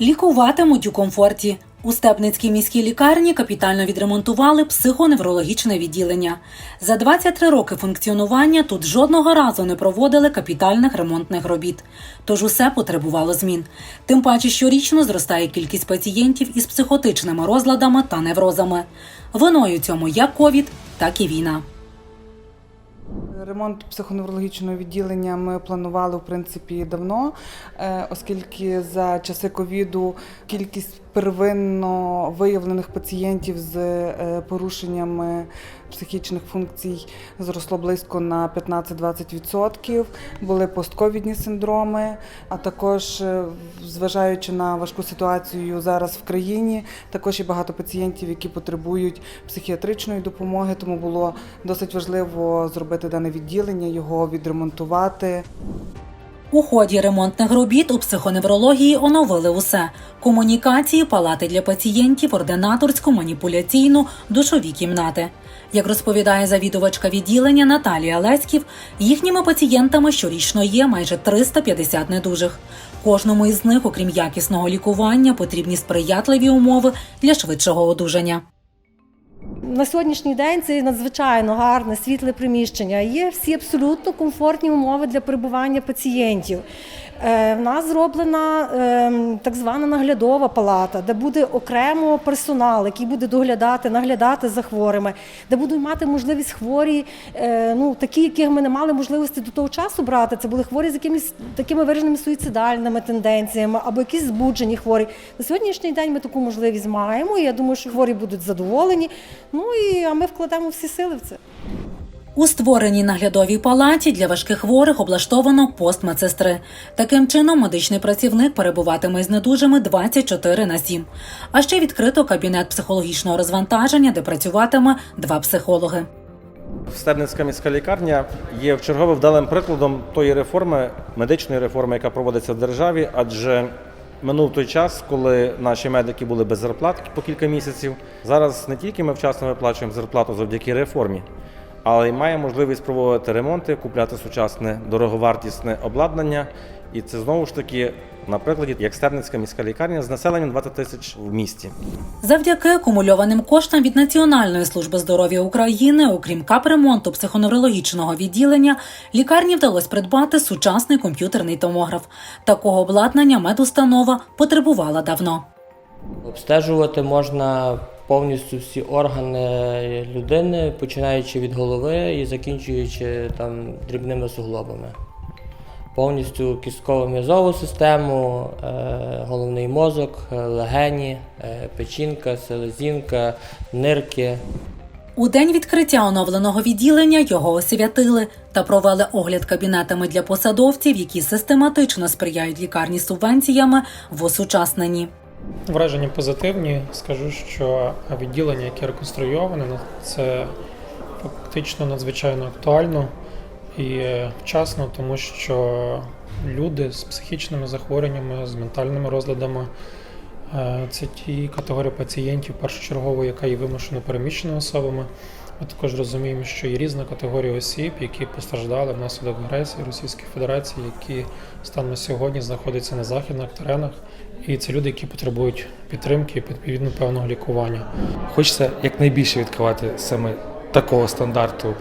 Лікуватимуть у комфорті. У Степницькій міській лікарні капітально відремонтували психоневрологічне відділення. За 23 роки функціонування тут жодного разу не проводили капітальних ремонтних робіт. Тож усе потребувало змін. Тим паче щорічно зростає кількість пацієнтів із психотичними розладами та неврозами. Виною цьому як ковід, так і війна. Ремонт психоневрологічного відділення ми планували в принципі давно, е, оскільки за часи ковіду кількість первинно виявлених пацієнтів з е, порушеннями психічних функцій зросло близько на 15-20%. Були постковідні синдроми, а також, е, зважаючи на важку ситуацію зараз в країні, також є багато пацієнтів, які потребують психіатричної допомоги, тому було досить важливо зробити дане відділення, його відремонтувати. У ході ремонтних робіт у психоневрології оновили усе: комунікації, палати для пацієнтів, ординаторську, маніпуляційну, душові кімнати. Як розповідає завідувачка відділення Наталія Леськів, їхніми пацієнтами щорічно є майже 350 недужих. Кожному із них, окрім якісного лікування, потрібні сприятливі умови для швидшого одужання. На сьогоднішній день це надзвичайно гарне світле приміщення. Є всі абсолютно комфортні умови для перебування пацієнтів. Е, В нас зроблена е, так звана наглядова палата, де буде окремо персонал, який буде доглядати, наглядати за хворими, де будуть мати можливість хворі, е, ну такі, яких ми не мали можливості до того часу брати. Це були хворі з якимись такими вираженими суїцидальними тенденціями або якісь збуджені хворі. На сьогоднішній день ми таку можливість маємо. І я думаю, що хворі будуть задоволені. Ну і а ми вкладемо всі сили в це. У створеній наглядовій палаті для важких хворих облаштовано пост медсестри. Таким чином, медичний працівник перебуватиме з недужими 24 на 7. А ще відкрито кабінет психологічного розвантаження, де працюватиме два психологи. Стебницька міська лікарня є вчергове вдалим прикладом тої реформи, медичної реформи, яка проводиться в державі, адже минув той час, коли наші медики були без зарплат по кілька місяців. Зараз не тільки ми вчасно виплачуємо зарплату завдяки реформі, але й маємо можливість проводити ремонти, купляти сучасне дороговартісне обладнання. І це знову ж таки на прикладі, як Стебницька міська лікарня з населенням 20 тисяч в місті. Завдяки акумульованим коштам від Національної служби здоров'я України, окрім капремонту психоневрологічного відділення, лікарні вдалося придбати сучасний комп'ютерний томограф. Такого обладнання медустанова потребувала давно. Обстежувати можна повністю всі органи людини, починаючи від голови і закінчуючи там дрібними суглобами. Повністю кісткову м'язову систему, е, головний мозок, е, легені, е, печінка, селезінка, нирки. У день відкриття оновленого відділення його освятили та провели огляд кабінетами для посадовців, які систематично сприяють лікарні субвенціями в осучасненні. Враження позитивні. Скажу, що відділення, яке реконструйоване, ну, це фактично надзвичайно актуально і вчасно, тому що люди з психічними захворюваннями, з ментальними розладами е, це ті категорії пацієнтів першочергово, яка є вимушено переміщеними особами. Ми також розуміємо, що є різна категорія осіб, які постраждали внаслідок агресії Російської Федерації, які станом на сьогодні знаходяться на західних теренах. І це люди, які потребують підтримки і відповідно певного лікування. Хочеться якнайбільше відкривати саме такого стандарту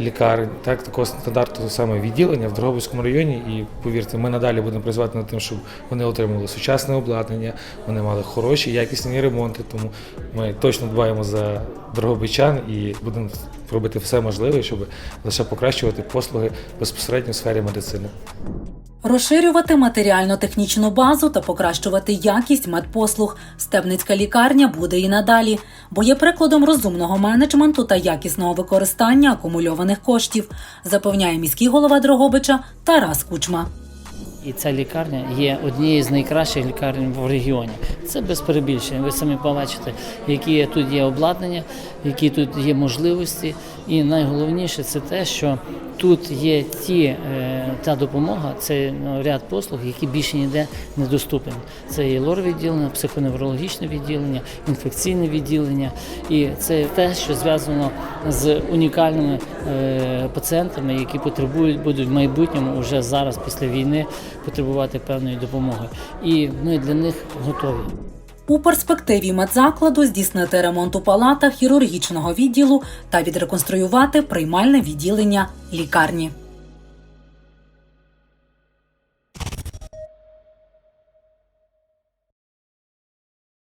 лікарень, так, такого стандарту саме відділення в Дрогобицькому районі. І повірте, ми надалі будемо працювати над тим, щоб вони отримували сучасне обладнання, вони мали хороші, якісні ремонти. Тому ми точно дбаємо за дрогобичан і будемо робити все можливе, щоб лише покращувати послуги безпосередньо в сфері медицини. Розширювати матеріально-технічну базу та покращувати якість медпослуг. Стебницька лікарня буде і надалі, бо є прикладом розумного менеджменту та якісного використання акумульованих коштів, запевняє міський голова Дрогобича Тарас Кучма. І ця лікарня є однією з найкращих лікарень в регіоні. Це без перебільшення. Ви самі побачите, які тут є обладнання, які тут є можливості. І найголовніше це те, що тут є ті, е, та допомога, це ну, ряд послуг, які більше ніде недоступні. Це і лор відділення, психоневрологічне відділення, інфекційне відділення. І це те, що зв'язано з унікальними е, пацієнтами, які потребують, будуть в майбутньому вже зараз після війни потребувати певної допомоги. І ми для них готові. У перспективі медзакладу здійснити ремонт у палатах хірургічного відділу та відреконструювати приймальне відділення лікарні.